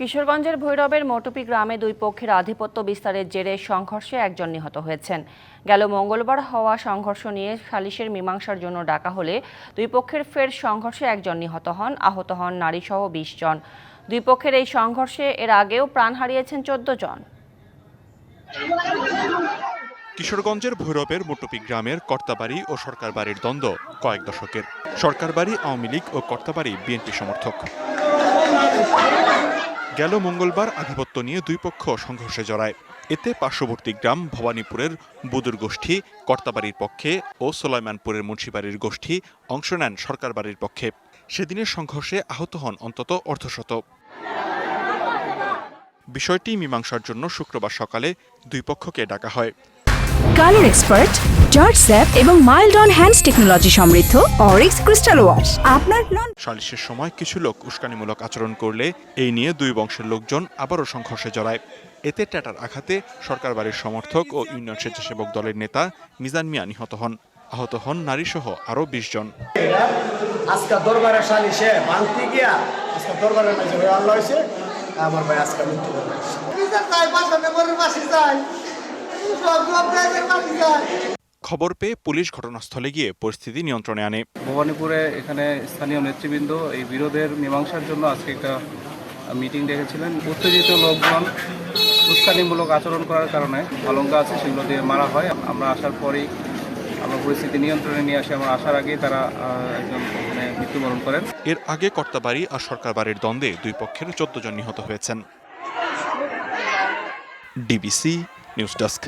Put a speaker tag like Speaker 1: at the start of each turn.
Speaker 1: কিশোরগঞ্জের ভৈরবের মটুপি গ্রামে দুই পক্ষের আধিপত্য বিস্তারের জেরে সংঘর্ষে একজন নিহত হয়েছেন। গেল মঙ্গলবার হওয়া সংঘর্ষ নিয়ে সালিশের মীমাংসার জন্য ডাকা হলে দুই পক্ষের ফের সংঘর্ষে একজন নিহত হন, আহত হন নারীসহ বিশ জন। দুই পক্ষের এই সংঘর্ষে এর আগেও প্রাণ হারিয়েছেন চোদ্দ জন।
Speaker 2: কিশোরগঞ্জের ভৈরবের মুটুপি গ্রামের কর্তাবাড়ি ও সরকার বাড়ির দ্বন্দ্ব কয়েক দশকের। সরকার বাড়ি আওয়ামী লীগ ও কর্তাবাড়ি বিএনপি সমর্থক। গেল মঙ্গলবার আধিপত্য নিয়ে দুই পক্ষ সংঘর্ষে জড়ায়। এতে পার্শ্ববর্তী গ্রাম ভবানীপুরের বুদুর গোষ্ঠী, কর্তাবাড়ির পক্ষে ও সোলাইমানপুরের মুন্সিবাড়ির গোষ্ঠী অংশ নেন সরকার বাড়ির পক্ষে। সেদিনের সংঘর্ষে আহত হন অন্তত অর্ধশত। বিষয়টি মীমাংসার জন্য শুক্রবার সকালে দুই পক্ষকে ডাকা হয়।
Speaker 3: কালার এক্সপার্ট জর্জ স্যাপ এবং মাইল্ড অন হ্যান্ডস টেকনোলজি সমৃদ্ধ অরিক্স ক্রিস্টাল ওয়াশ। আপনার নন
Speaker 2: সালিশের সময় কিছু লোক উস্কানিমূলক আচরণ করলে এই নিয়ে দুই বংশের লোকজন আবারও সংঘর্ষে জড়ায়। এতে ট্যাটার আঘাতে সরকার বাড়ির সমর্থক ও ইউনিয়ন স্বেচ্ছাসেবক দলের নেতা মিজান মিয়া নিহত হন। আহত হন নারীসহ আরও বিশ জন।
Speaker 4: আজকে দরবারে সালিশে ভাঙতে গিয়া আজকে দরবারের মাঝে হয়ে আল্লাহ হয়েছে আমার ভাই আজকে মৃত্যু বরণ
Speaker 2: খবর পেয়ে পুলিশ ঘটনাস্থলে গিয়ে পরিস্থিতি নিয়ন্ত্রণে আনে।
Speaker 5: ভবানীপুরে এখানে স্থানীয় নেতৃবৃন্দ এই বিরোধের মীমাংসার জন্য আজকে একটা মিটিং ডেকেছিলেন। উত্তেজিত লোকজন উস্কানিমূলক আচরণ করার কারণে অলঙ্কা আছে সেগুলো দিয়ে মারা হয়। আমরা আসার পরেই আমরা পরিস্থিতি নিয়ন্ত্রণে নিয়ে আসি। আমরা আসার আগেই তারা একজন মানে মৃত্যুবরণ করেন।
Speaker 2: এর আগে কর্তাবাড়ি আর সরকার বাড়ির দ্বন্দ্বে দুই পক্ষের চোদ্দ জন নিহত হয়েছেন। DBC news desk.